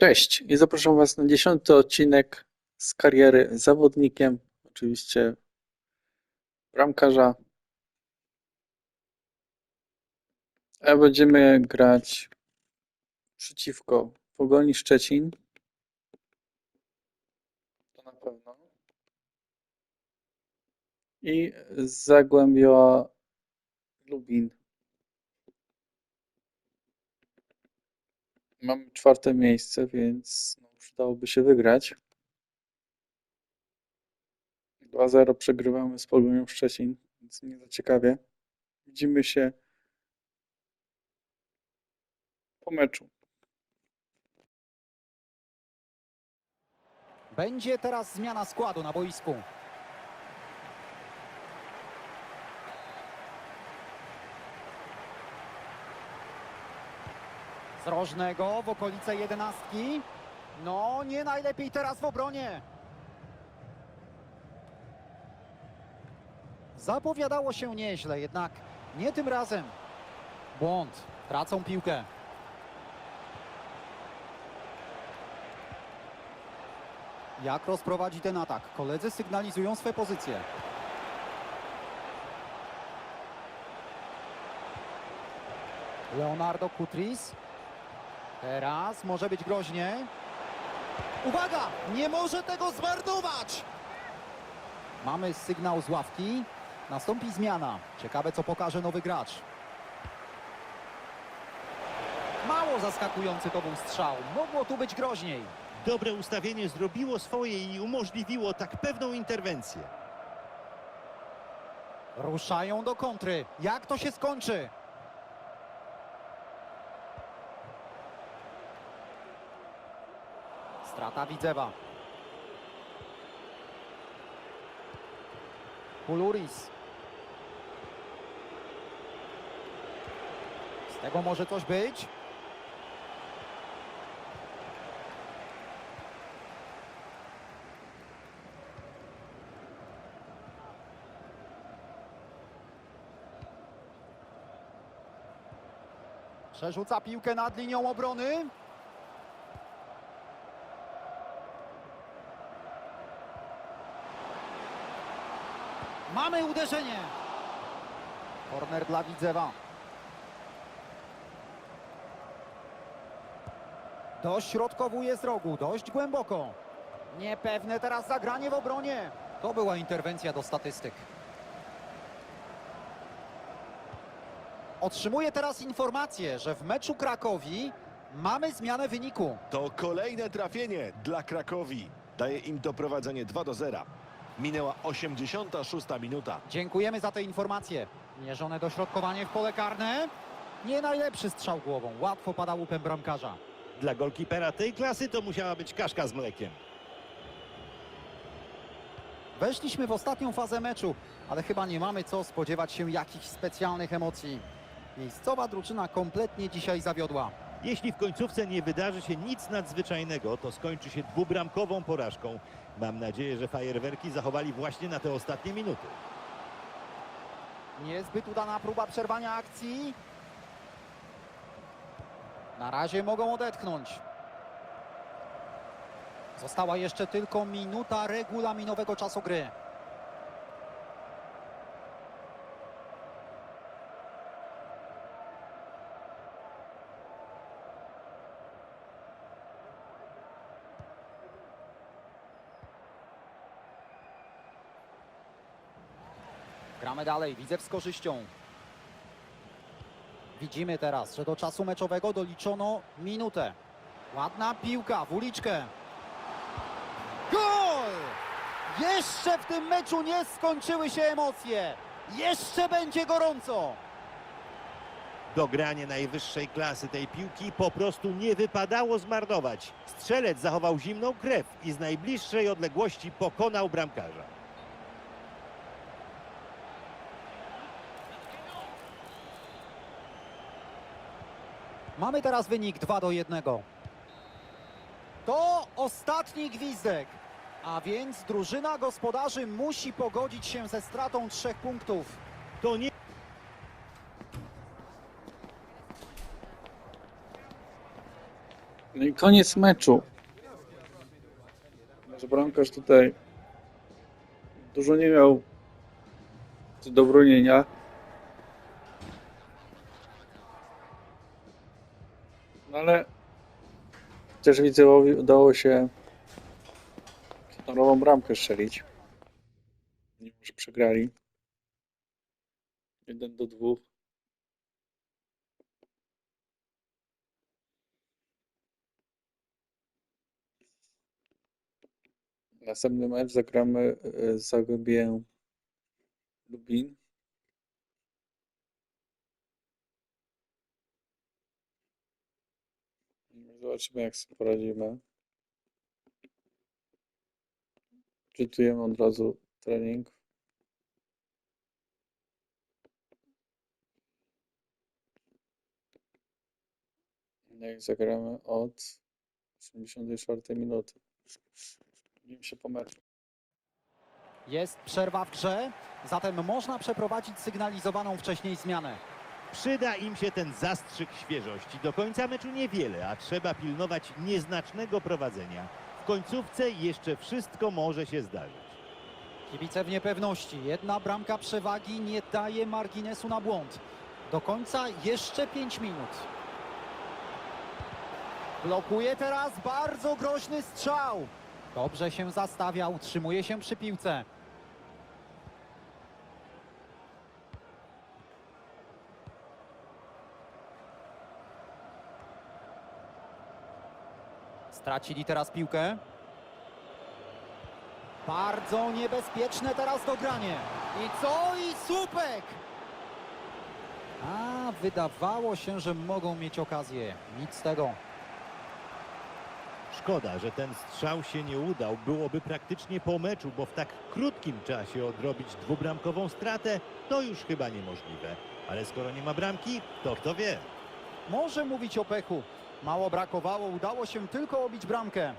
Cześć i zapraszam Was na dziesiąty odcinek z kariery zawodnikiem, oczywiście bramkarza. A będziemy grać przeciwko Pogoni Szczecin. To na pewno. I Zagłębia Lubin. Mamy czwarte miejsce, więc no, przydałoby się wygrać. 2-0 przegrywamy z Pogonią Szczecin, więc nie za ciekawie. Widzimy się po meczu. Będzie teraz zmiana składu na boisku. Rożnego w okolice jedenastki. No, nie najlepiej teraz w obronie. Zapowiadało się nieźle, jednak nie tym razem. Błąd. Tracą piłkę. Jak rozprowadzi ten atak? Koledzy sygnalizują swe pozycje. Leonardo Kutris. Teraz może być groźnie. Uwaga! Nie może tego zmarnować! Mamy sygnał z ławki. Nastąpi zmiana. Ciekawe, co pokaże nowy gracz. Mało zaskakujący to był strzał. Mogło tu być groźniej. Dobre ustawienie zrobiło swoje i umożliwiło tak pewną interwencję. Ruszają do kontry. Jak to się skończy? Strata Widzewa. Puluris. Z tego może coś być? Przerzuca piłkę nad linią obrony. Mamy uderzenie. Korner dla Widzewa. Dośrodkowuje z rogu, dość głęboko. Niepewne teraz zagranie w obronie. To była interwencja do statystyk. Otrzymuję teraz informację, że w meczu Krakowi mamy zmianę wyniku. To kolejne trafienie dla Krakowi. Daje im doprowadzenie 2 do 0. Minęła 86 minuta. Dziękujemy za te informacje. Mierzone dośrodkowanie w pole karne. Nie najlepszy strzał głową. Łatwo pada łupem bramkarza. Dla golkipera tej klasy to musiała być kaszka z mlekiem. Weszliśmy w ostatnią fazę meczu, ale chyba nie mamy co spodziewać się jakichś specjalnych emocji. Miejscowa drużyna kompletnie dzisiaj zawiodła. Jeśli w końcówce nie wydarzy się nic nadzwyczajnego, to skończy się dwubramkową porażką. Mam nadzieję, że fajerwerki zachowali właśnie na te ostatnie minuty. Niezbyt udana próba przerwania akcji. Na razie mogą odetchnąć. Została jeszcze tylko minuta regulaminowego czasu gry. Gramy dalej, widzę z korzyścią. Widzimy teraz, że do czasu meczowego doliczono minutę. Ładna piłka w uliczkę. Gol! Jeszcze w tym meczu nie skończyły się emocje. Jeszcze będzie gorąco. Dogranie najwyższej klasy tej piłki po prostu nie wypadało zmarnować. Strzelec zachował zimną krew i z najbliższej odległości pokonał bramkarza. Mamy teraz wynik 2 do 1. To ostatni gwizdek. A więc drużyna gospodarzy musi pogodzić się ze stratą trzech punktów. To nie No i koniec meczu. Nasz bramkarz tutaj dużo nie miał do bronienia. No ale też Widzewowi udało się honorową bramkę strzelić. Mimo, że przegrali. 1 do 2. Następny mecz zagramy e, z Zagłębiem Lubin. Zobaczymy jak sobie poradzimy. Czytujemy od razu trening. Jak zagramy od 84 minuty. Widzimy się po. Jest przerwa w grze, zatem można przeprowadzić sygnalizowaną wcześniej zmianę. Przyda im się ten zastrzyk świeżości. Do końca meczu niewiele, a trzeba pilnować nieznacznego prowadzenia. W końcówce jeszcze wszystko może się zdarzyć. Kibice w niepewności. Jedna bramka przewagi nie daje marginesu na błąd. Do końca jeszcze 5 minut. Blokuje teraz bardzo groźny strzał. Dobrze się zastawia, utrzymuje się przy piłce. Stracili teraz piłkę. Bardzo niebezpieczne teraz dogranie. I co? I słupek! A, wydawało się, że mogą mieć okazję. Nic z tego. Szkoda, że ten strzał się nie udał. Byłoby praktycznie po meczu, bo w tak krótkim czasie odrobić dwubramkową stratę to już chyba niemożliwe. Ale skoro nie ma bramki, to kto wie. Może mówić o pechu. Mało brakowało, udało się tylko obić bramkę.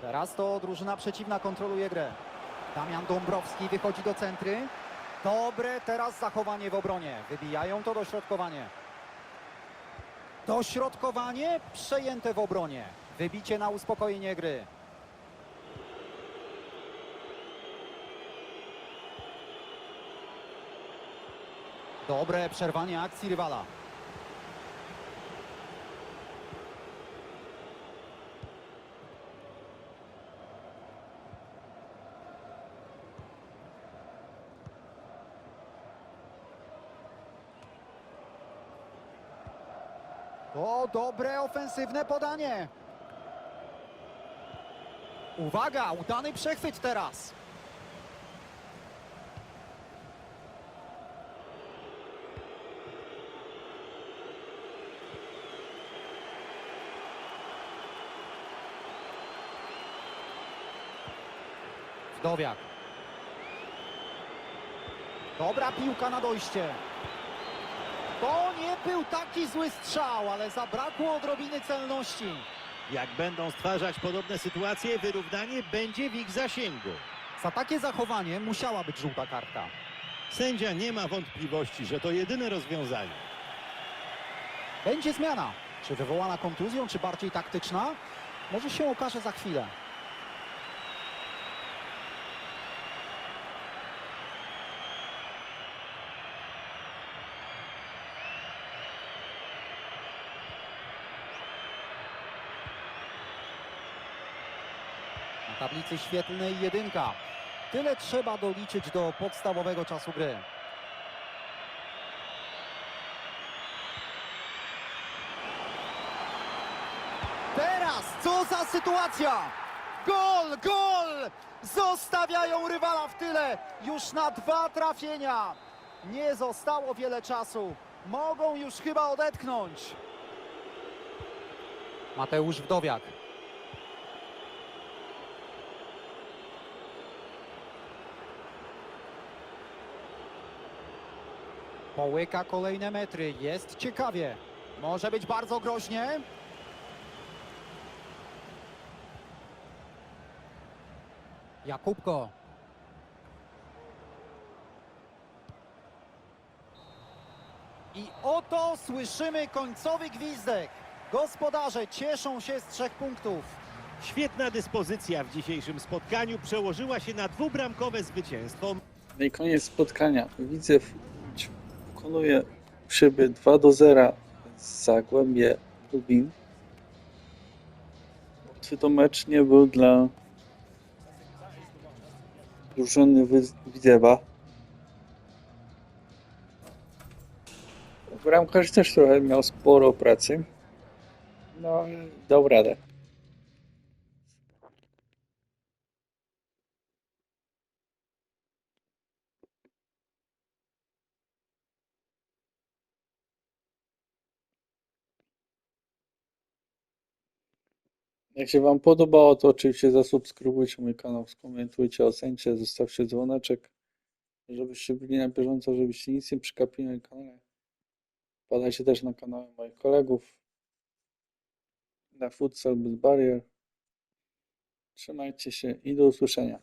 Teraz to drużyna przeciwna kontroluje grę. Damian Dąbrowski wychodzi do centry. Dobre teraz zachowanie w obronie. Wybijają to dośrodkowanie. Dośrodkowanie przejęte w obronie. Wybicie na uspokojenie gry. Dobre przerwanie akcji rywala. To dobre ofensywne podanie. Uwaga, udany przechwyt teraz. Wdowiak. Dobra piłka na dojście. To nie był taki zły strzał, ale zabrakło odrobiny celności. Jak będą stwarzać podobne sytuacje, wyrównanie będzie w ich zasięgu. Za takie zachowanie musiała być żółta kartka. Sędzia nie ma wątpliwości, że to jedyne rozwiązanie. Będzie zmiana. Czy wywołana kontuzją, czy bardziej taktyczna? Może się okaże za chwilę. Tablicy świetlnej jedynka. Tyle trzeba doliczyć do podstawowego czasu gry. Teraz co za sytuacja! Gol, gol! Zostawiają rywala w tyle. Już na dwa trafienia. Nie zostało wiele czasu. Mogą już chyba odetchnąć. Mateusz Wdowiak. Połyka kolejne metry. Jest ciekawie. Może być bardzo groźnie. Jakubko. I oto słyszymy końcowy gwizdek. Gospodarze cieszą się z trzech punktów. Świetna dyspozycja w dzisiejszym spotkaniu przełożyła się na dwubramkowe zwycięstwo. No i koniec spotkania. Widzew u siebie 2 do 0 Zagłębie Lubin. Łatwy to mecz nie był dla drużyny Widzewa. Bramkarz też trochę miał sporo pracy. No dał radę. Jak się Wam podobało, to oczywiście zasubskrybujcie mój kanał, skomentujcie, ocencie, zostawcie dzwoneczek, żebyście byli na bieżąco, żebyście nic nie przekapili na kanale. Wpadajcie też na kanały moich kolegów, na Futsal bez barier. Trzymajcie się i do usłyszenia.